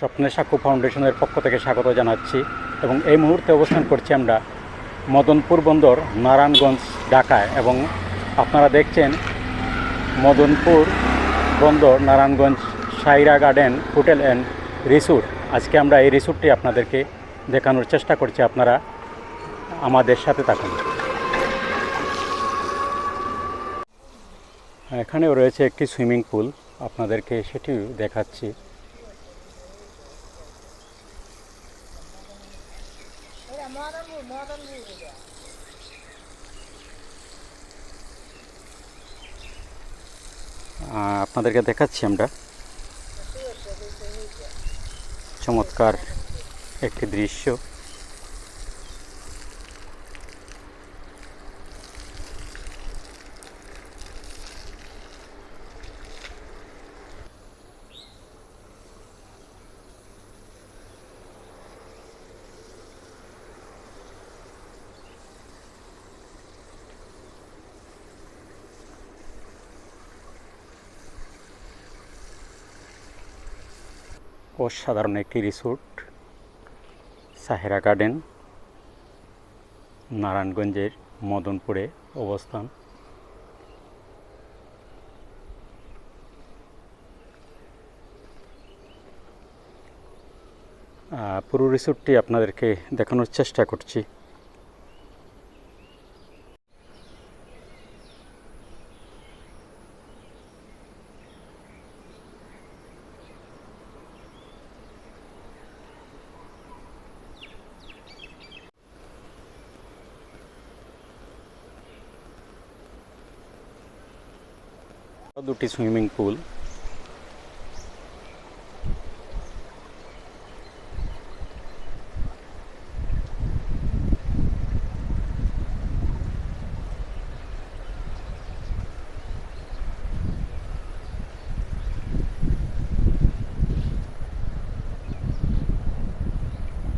স্বপ্নের সাক্ষ্য ফাউন্ডেশনের পক্ষ থেকে স্বাগত জানাচ্ছি এবং এই মুহূর্তে অবস্থান করছি আমরা মদনপুর বন্দর, নারায়ণগঞ্জ, ঢাকায় এবং আপনারা দেখছেন মদনপুর বন্দর, নারায়ণগঞ্জ, সাইরা গার্ডেন, হোটেল অ্যান্ড রিসোর্ট। আজকে আমরা এই রিসোর্টটি আপনাদেরকে দেখানোর চেষ্টা করছি, আপনারা আমাদের সাথে থাকুন। এখানেও রয়েছে একটি সুইমিং পুল, আপনাদেরকে সেটিও দেখাচ্ছি। আপনাদেরকে দেখাচ্ছি আমরা। চমৎকার একটি দৃশ্য। অসাধারণ একটি রিসোর্ট সাহেরা গার্ডেন নারায়ণগঞ্জের মদনপুরে অবস্থান। পুরো রিসোর্টটি আপনাদেরকে দেখানোর চেষ্টা করছি। দুটি সুইমিং পুল।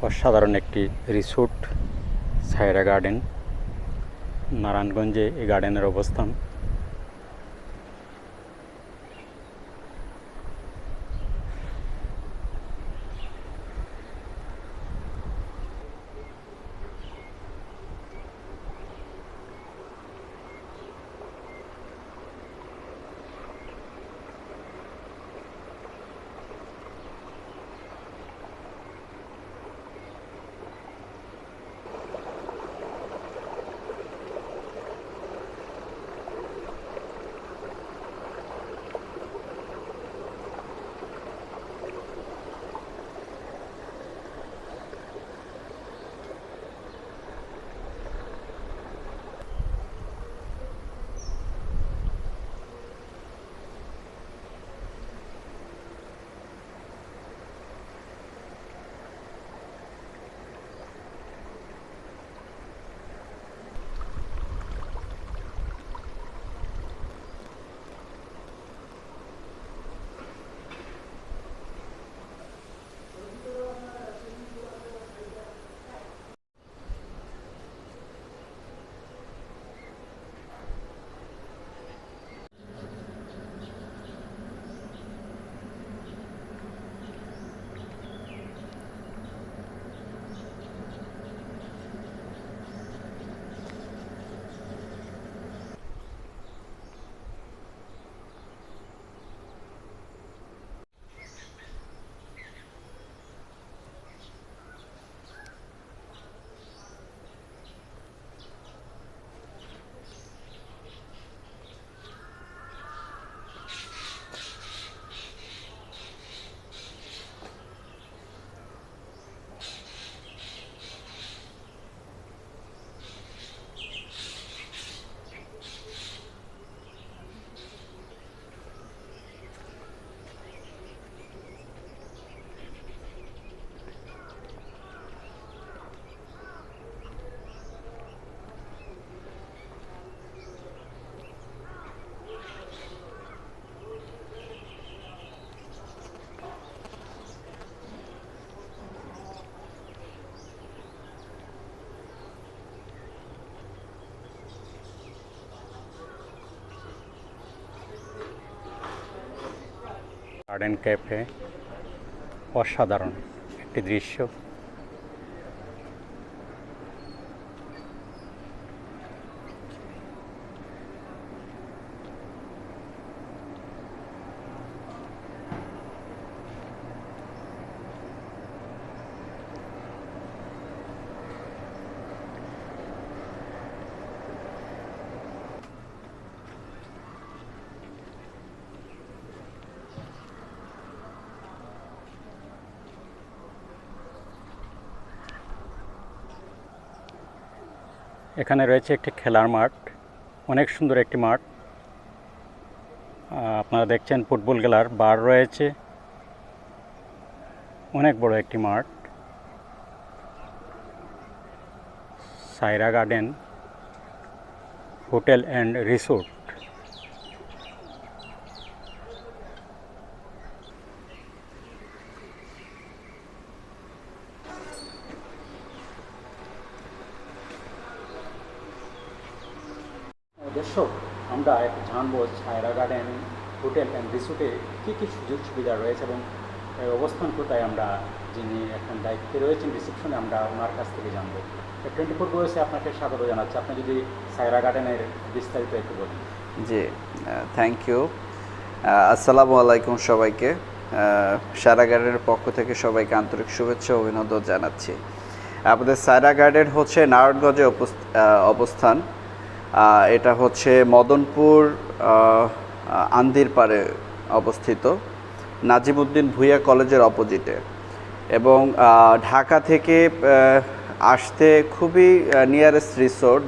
অসাধারণ একটি রিসোর্ট সায়রা গার্ডেন। নারায়ণগঞ্জে এই গার্ডেনের অবস্থান। গার্ডেন ক্যাফে অসাধারণ একটি দৃশ্য। এখানে রয়েছে একটি খেলার মাঠ, অনেক সুন্দর একটি মাঠ। আপনারা দেখছেন ফুটবল খেলার বার রয়েছে। অনেক বড় একটি মাঠ। সাইরা গার্ডেন, হোটেল অ্যান্ড রিসোর্ট। দর্শক আমরা একটু জানব ছায়রা গার্ডেন হোটেল অ্যান্ড রিসোর্টে কী কী সুযোগ সুবিধা রয়েছে এবং অবস্থান কোথায় আমরা, যিনি এখন দায়িত্বে রয়েছেন রিসেপশনে আমরা ওনার কাছ থেকে জানব। টোয়েন্টি ফোর বয়সে আপনাকে স্বাগত জানাচ্ছি। আপনি যদি সায়রা গার্ডেনের বিস্তারিত একটু বলেন। জি থ্যাংক ইউ আসসালামু আলাইকুম সবাইকে। সারা গার্ডেনের পক্ষ থেকে সবাইকে আন্তরিক শুভেচ্ছা অভিনন্দন জানাচ্ছি। আমাদের সায়রা গার্ডেন হচ্ছে নারায়ণগঞ্জে অবস্থান। এটা হচ্ছে মদনপুর আন্দির পাড়ে অবস্থিত, নাজিমুদ্দিন ভুইয়া কলেজের অপোজিটে। এবং ঢাকা থেকে আসতে খুবই নিয়ারেস্ট রিসোর্ট